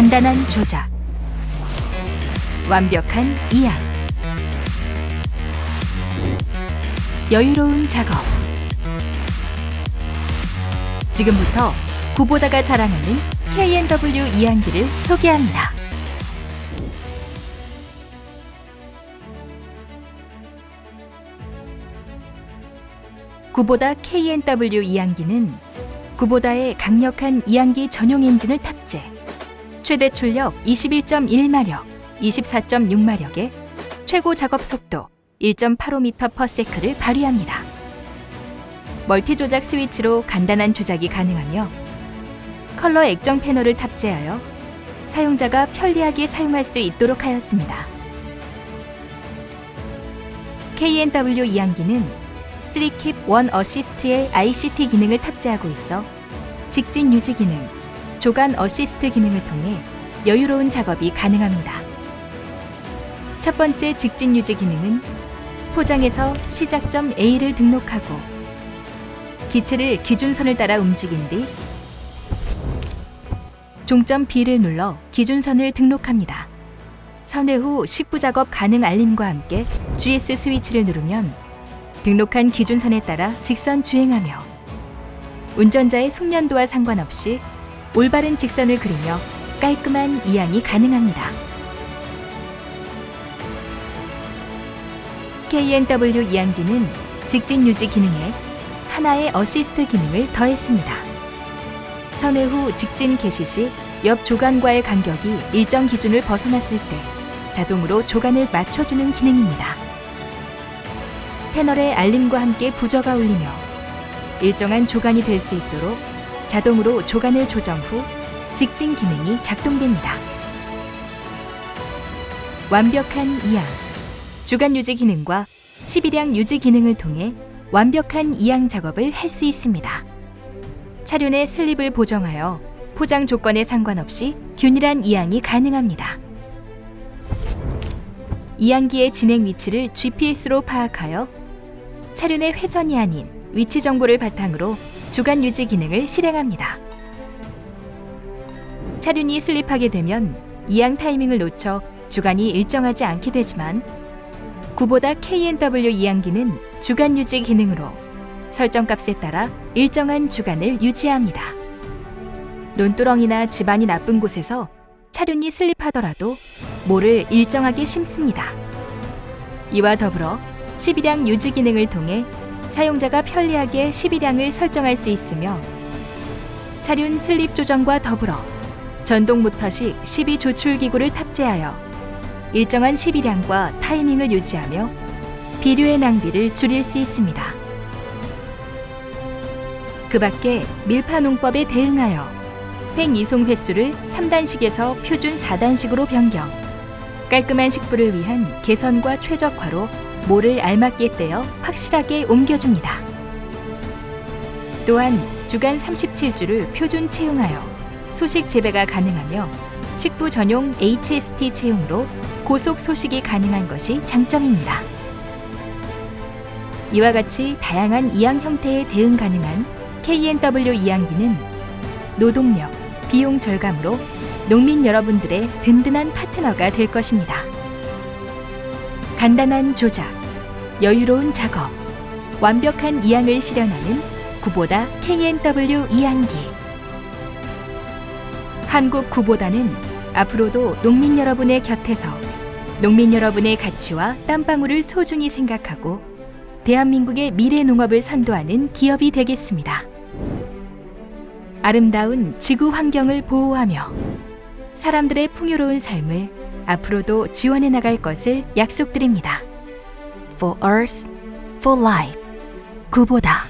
간단한 조작, 완벽한 이양, 여유로운 작업. 지금부터 구보다가 자랑하는 K&W 이양기를 소개합니다. 구보다 K&W 이양기는 구보다의 강력한 이양기 전용 엔진을 탑재. 최대 출력 21.1마력, 24.6마력에 최고 작업 속도 1.85m/s를 발휘합니다. 멀티 조작 스위치로 간단한 조작이 가능하며 컬러 액정 패널을 탑재하여 사용자가 편리하게 사용할 수 있도록 하였습니다. K&W 이양기는 3킵 원 어시스트의 ICT 기능을 탑재하고 있어 직진 유지 기능, 조간 어시스트 기능을 통해 여유로운 작업이 가능합니다. 첫 번째 직진 유지 기능은 포장에서 시작점 A를 등록하고 기체를 기준선을 따라 움직인 뒤 종점 B를 눌러 기준선을 등록합니다. 선회 후 식부 작업 가능 알림과 함께 GS 스위치를 누르면 등록한 기준선에 따라 직선 주행하며 운전자의 숙련도와 상관없이 올바른 직선을 그리며 깔끔한 이양이 가능합니다. K&W 이양기는 직진 유지 기능에 하나의 어시스트 기능을 더했습니다. 선회 후 직진 개시 시 옆 조간과의 간격이 일정 기준을 벗어났을 때 자동으로 조간을 맞춰주는 기능입니다. 패널에 알림과 함께 부저가 울리며 일정한 조간이 될 수 있도록 자동으로 조간을 조정 후 직진 기능이 작동됩니다. 완벽한 이양 주간 유지 기능과 12량 유지 기능을 통해 완벽한 이양 작업을 할 수 있습니다. 차륜 의 슬립을 보정하여 포장 조건에 상관없이 균일한 이양이 가능합니다. 이양기의 진행 위치를 GPS로 파악하여 차륜의 회전이 아닌 위치 정보를 바탕으로 주간 유지 기능을 실행합니다. 차륜이 슬립하게 되면 이양 타이밍을 놓쳐 주간이 일정하지 않게 되지만 구보다 K&W 이양기는 주간 유지 기능으로 설정 값에 따라 일정한 주간을 유지합니다. 논두렁이나 집안이 나쁜 곳에서 차륜이 슬립하더라도 모를 일정하게 심습니다. 이와 더불어 12량 유지 기능을 통해 사용자가 편리하게 12량을 설정할 수 있으며 차륜 슬립 조정과 더불어 전동 모터식 12 조출 기구를 탑재하여 일정한 12량과 타이밍을 유지하며 비료의 낭비를 줄일 수 있습니다. 그 밖에 밀파 농법에 대응하여 횡 이송 횟수를 3단식에서 표준 4단식으로 변경. 깔끔한 식부를 위한 개선과 최적화로 모를 알맞게 떼어 확실하게 옮겨줍니다. 또한 주간 37주를 표준 채용하여 소식 재배가 가능하며 식부 전용 HST 채용으로 고속 소식이 가능한 것이 장점입니다. 이와 같이 다양한 이양 형태에 대응 가능한 K&W 이양기는 노동력, 비용 절감으로 농민 여러분들의 든든한 파트너가 될 것입니다. 간단한 조작, 여유로운 작업, 완벽한 이양을 실현하는 구보다 K&W 이양기. 한국 구보다는 앞으로도 농민 여러분의 곁에서 농민 여러분의 가치와 땀방울을 소중히 생각하고 대한민국의 미래 농업을 선도하는 기업이 되겠습니다. 아름다운 지구 환경을 보호하며 사람들의 풍요로운 삶을 앞으로도 지원해 나갈 것을 약속드립니다. For Earth, for Life. 구보다.